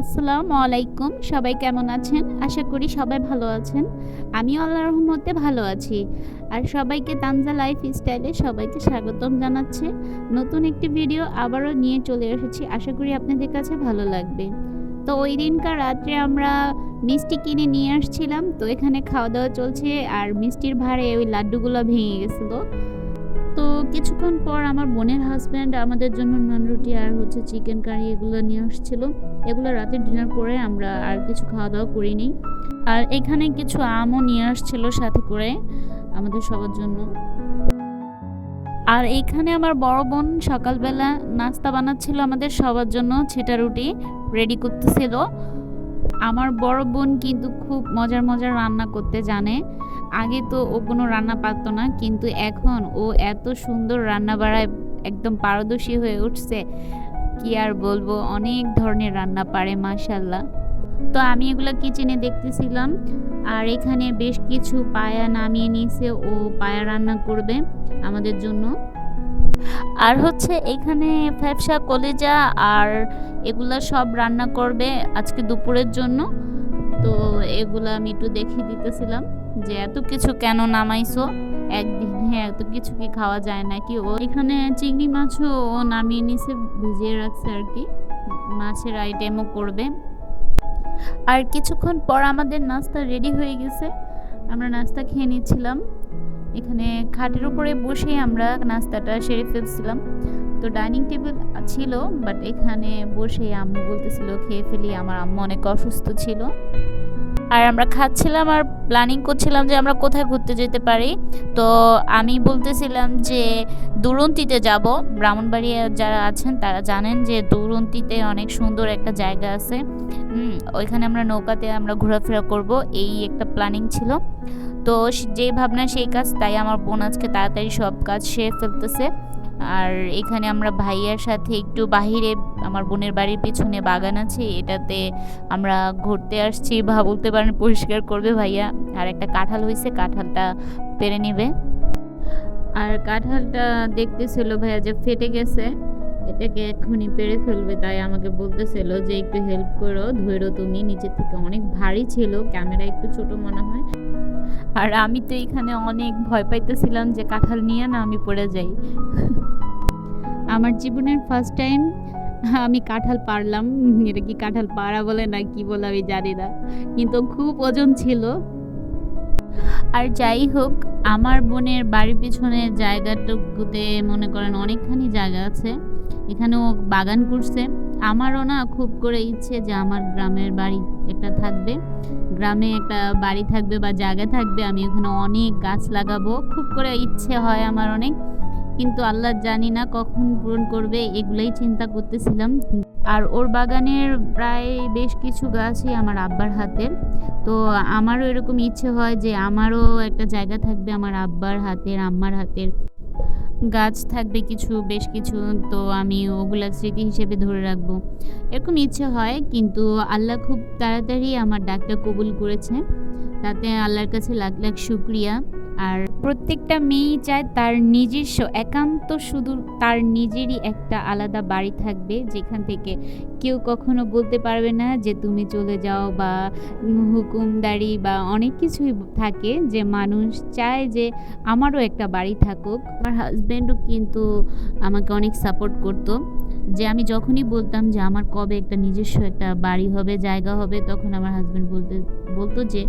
আসসালামু আলাইকুম, সবাই কেমন আছেন? আশা করি সবাই ভালো আছেন। আমিও আল্লাহর রহমতে ভালো আছি। আর সবাইকে তানজা লাইফ স্টাইলে সবাইকে স্বাগতম জানাচ্ছে। নতুন একটি ভিডিও আবারও নিয়ে চলে এসেছি। আশা করি আপনাদের কাছে ভালো লাগবে। তো ওই দিনকার রাত্রে আমরা মিষ্টি কিনে নিয়ে আসছিলাম। তো এখানে খাওয়া দাওয়া চলছে। আর মিষ্টির ভারে ওই লাড্ডুগুলো ভেঙে গেছিল। কিছুক্ষণ পর আমার বোনের হাজব্যান্ড আমাদের জন্য নান রুটি আর হচ্ছে চিকেন কারি এগুলো নিয়ে আসছিল। এগুলো রাতে ডিনার করে আমরা আর কিছু খাওয়া দাওয়া করিনি। আর এখানে কিছু আমও নিয়ে আসছিল সাথে করে আমাদের সবার জন্য। আর এইখানে আমার বড় বোন সকালবেলা নাস্তা বানাচ্ছিল আমাদের সবার জন্য ছেটা রুটি রেডি করতেছিল। আমার বড় বোন কিন্তু খুব মজার মজার রান্না করতে জানে। আগে তো ও কোনো রান্না পারতো না, কিন্তু এখন ও এত সুন্দর রান্না বাড়ায়, একদম পারদর্শী হয়ে উঠছে। কি আর বলব, অনেক ধরনের রান্না পারে মাশাল্লাহ তো আমি এগুলো কিচেনে দেখতেছিলাম, আর এখানে বেশ কিছু পায়া নামিয়ে নিয়েছে, ও পায়া রান্না করবে আমাদের জন্য। আর হচ্ছে এখানে ফ্যাপসা, কলেজা আর এগুলা সব রান্না করবে আজকে দুপুরের জন্য। তো এগুলা আমি একটু দেখিয়ে দিতেছিলাম যে এত কিছু কেন নামাইছো? একদিনে এত কিছু কি খাওয়া যায় নাকি? ও এখানে চিংড়ি মাছও ও নামিয়ে নিছে, ভিজিয়ে রাখছে আর কি। মাছের আইটেমও করবে। আর কিছুক্ষণ পর আমাদের নাস্তা রেডি হয়ে গেছে। আমরা নাস্তা খেয়ে নিচ্ছিলাম। এখানে খাটের উপরে বসেই আমরা নাস্তাটা সেরে ফেলছিলাম। তো ডাইনিং টেবিল ছিল, বাট এখানে বসে আম্মু বলতেছিল, খেয়ে ফেলি। আমার আম্মু অনেক অসুস্থ ছিল। আর আমরা খাচ্ছিলাম আর প্ল্যানিং করছিলাম যে আমরা কোথায় ঘুরতে যেতে পারি। তো আমি বলতেছিলাম যে দুরন্তিতে যাব। ব্রাহ্মণবাড়িয়া যারা আছেন, তারা জানেন যে দুরন্তিতে অনেক সুন্দর একটা জায়গা আছে। ওইখানে আমরা নৌকাতে আমরা ঘোরাফেরা করব। এই একটা প্ল্যানিং ছিল। তো যেই ভাবনা, সেই কাজ, তাই আমার বোন আজকে তাড়াতাড়ি সব কাজ সেরে ফেলতেছে। আর এখানে আমরা ভাইয়ার সাথে একটু বাহিরে, আমার বোনের বাড়ির পিছনে বাগান আছে, এটাতে আমরা ঘুরতে আসছি, বা বলতে পারেন পরিষ্কার করবে ভাইয়া। আর একটা কাঁঠাল হয়েছে কাঁঠালটা পেরে নেবে। আর কাঁঠালটা দেখতেছিল ভাইয়া যে ফেটে গেছে, এটাকে এক্ষুনি পেরে ফেলবে, তাই আমাকে বলতেছিল যে একটু হেল্প করো ধরো তুমি, নিচের থেকে অনেক ভারী ছিল, ক্যামেরা একটু ছোট মনে হয়। আর আমি তো এখানে অনেক ভয় পাইতেছিলাম যে কাঁঠাল নিয়ে না আমি পড়ে যাই। আমার জীবনের ফার্স্ট টাইম আমি কাঁঠাল পারলাম। এটা কি কাঁঠাল পাড়া বলে না কি বলে আমি জানি না। কিন্তু খুব ওজন ছিল। আর যাই হোক, আমার বোনের বাড়ির পিছনে জায়গাটুকুতে মনে করেন অনেকখানি জায়গা আছে। এখানেও বাগান করছে। আমারও না খুব করে ইচ্ছে যে আমার গ্রামের বাড়ি একটা থাকবে। গ্রামে একটা বাড়ি থাকবে বা জায়গা থাকবে, আমি ওখানে অনেক গাছ লাগাবো। খুব করে ইচ্ছে হয় আমার অনেক। কিন্তু আল্লাহ জানি না কখন পূরণ করবে, এগুলাই চিন্তা করতেছিলাম। আর ওর বাগানের প্রায় বেশ কিছু গাছই আমার আব্বার হাতের। তো আমারও এরকম ইচ্ছে হয় যে আমারও একটা জায়গা থাকবে আমার আব্বার হাতের, আম্মার হাতের। গাছ থাকবে কিছু, বেশ কিছু, তো আমি ওগুলা স্মৃতি হিসেবে ধরে রাখব। এরকম ইচ্ছে হয়, কিন্তু আল্লাহ খুব তাড়াতাড়ি আমার ডাকটা কবুল করেছে। তাতে আল্লাহর কাছে লাখ লাখ শুক্রিয়া। আর প্রত্যেকটা মেয়েই চায় তার নিজস্ব, একান্ত শুধু তার নিজেরই একটা আলাদা বাড়ি থাকবে, যেখান থেকে কেউ কখনো বলতে পারবে না যে তুমি চলে যাও বা হুকুমদারি বা অনেক কিছুই থাকে যে মানুষ চায় যে আমারও একটা বাড়ি থাকুক। আমার হাজব্যান্ডও কিন্তু আমাকে অনেক সাপোর্ট করতো যে আমি যখনই বলতাম যে আমার কবে একটা নিজস্ব একটা বাড়ি হবে, জায়গা হবে, তখন আমার হাজব্যান্ড বলতে, বলতো যে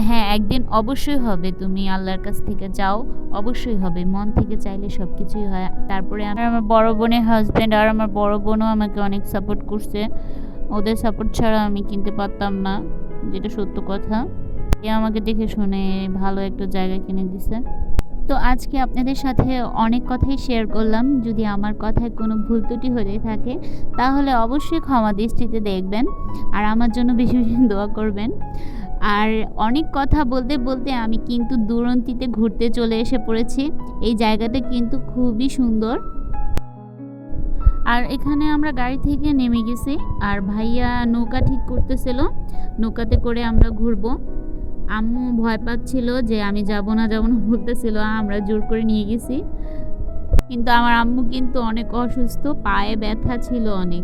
হ্যাঁ একদিন অবশ্যই হবে। তুমি আল্লাহর কাছ থেকে যাও অবশ্যই হবে। মন থেকে চাইলে সব কিছুই হয়। তারপরে আমার আমার বড় বোনের হাজব্যান্ড আর আমার বড় বোনও আমাকে অনেক সাপোর্ট করছে। ওদের সাপোর্ট ছাড়া আমি কিনতে পারতাম না, যেটা সত্য কথা। এ আমাকে দেখে শুনে ভালো একটা জায়গা কিনে দিছে। তো আজকে আপনাদের সাথে অনেক কথাই শেয়ার করলাম। যদি আমার কথায় কোনো ভুল ত্রুটি হয়ে থাকে, তাহলে অবশ্যই ক্ষমা দৃষ্টিতে দেখবেন। আর আমার জন্য বেশি বেশি দোয়া করবেন। আর অনেক কথা বলতে বলতে আমি কিন্তু দুরন্তিতে ঘুরতে চলে এসে পড়েছি। এই জায়গাটা কিন্তু খুবই সুন্দর। আর এখানে আমরা গাড়ি থেকে নেমে গেছি আর ভাইয়া নৌকা ঠিক করতেছিল। নৌকাতে করে আমরা ঘুরবো। আম্মু ভয় পাচ্ছিল যে আমি যাব না যাব না বলতেছিল, আমরা জোর করে নিয়ে গেছি। কিন্তু আমার আম্মু কিন্তু অনেক অসুস্থ, পায়ে ব্যথা ছিল অনেক।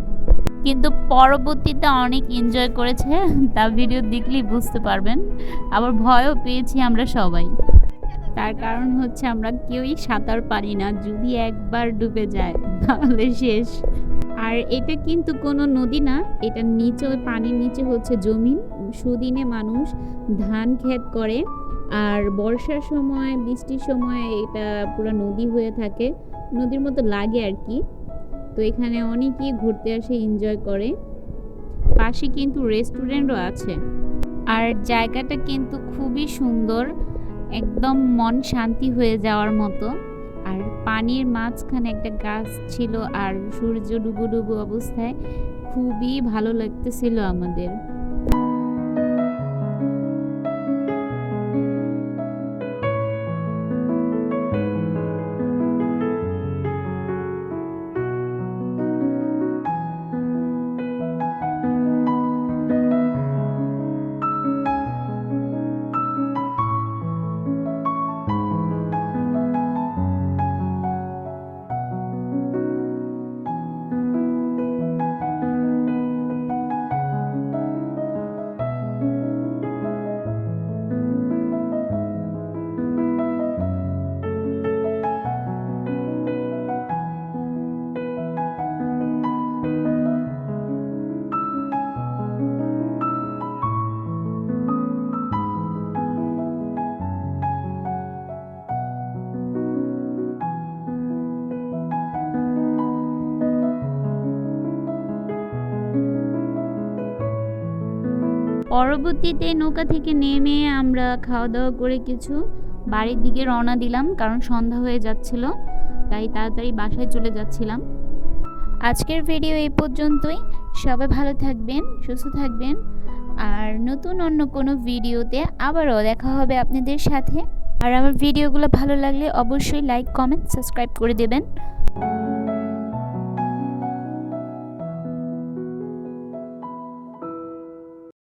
কিন্তু পরবর্তীতে অনেক এনজয় করেছে, তা ভিডিও দেখলেই বুঝতে পারবেন। আবার ভয়ও পেয়েছি আমরা সবাই। তার কারণ হচ্ছে আমরা কেউই সাঁতার পারি না, যদি একবার ডুবে যায়, তাহলে শেষ। আর এটা কিন্তু কোনো নদী না, এটা নিচে, পানির নিচে হচ্ছে জমিন। সুদিনে মানুষ ধান ক্ষেত করে, আর বর্ষার সময়, বৃষ্টির সময় এটা পুরো নদী হয়ে থাকে। নদীর মতো লাগে আর কি। তো এখানে অনেকেই ঘুরতে আসে এনজয় করে। পাশে কিন্তু রেস্টুরেন্টও আছে। আর জায়গাটা কিন্তু খুবই সুন্দর, একদম মন শান্তি হয়ে যাওয়ার মতো। আর পানির মাঝখানে একটা গাছ ছিল আর সূর্য ডুবু ডুবু অবস্থায় খুবই ভালো লাগতেছিল আমাদের। পরবর্তীতে নৌকা থেকে নেমে আমরা খাওয়া দাওয়া করে কিছু বাড়ির দিকে রওনা দিলাম, কারণ সন্ধ্যা হয়ে যাচ্ছিল, তাই তাড়াতাড়ি বাসায় চলে যাচ্ছিলাম। আজকের ভিডিও এই পর্যন্তই। সবাই ভালো থাকবেন, সুস্থ থাকবেন, আর নতুন অন্য কোনো ভিডিওতে আবারও দেখা হবে আপনাদের সাথে। আর আমার ভিডিওগুলো ভালো লাগলে অবশ্যই লাইক কমেন্ট সাবস্ক্রাইব করে দেবেন।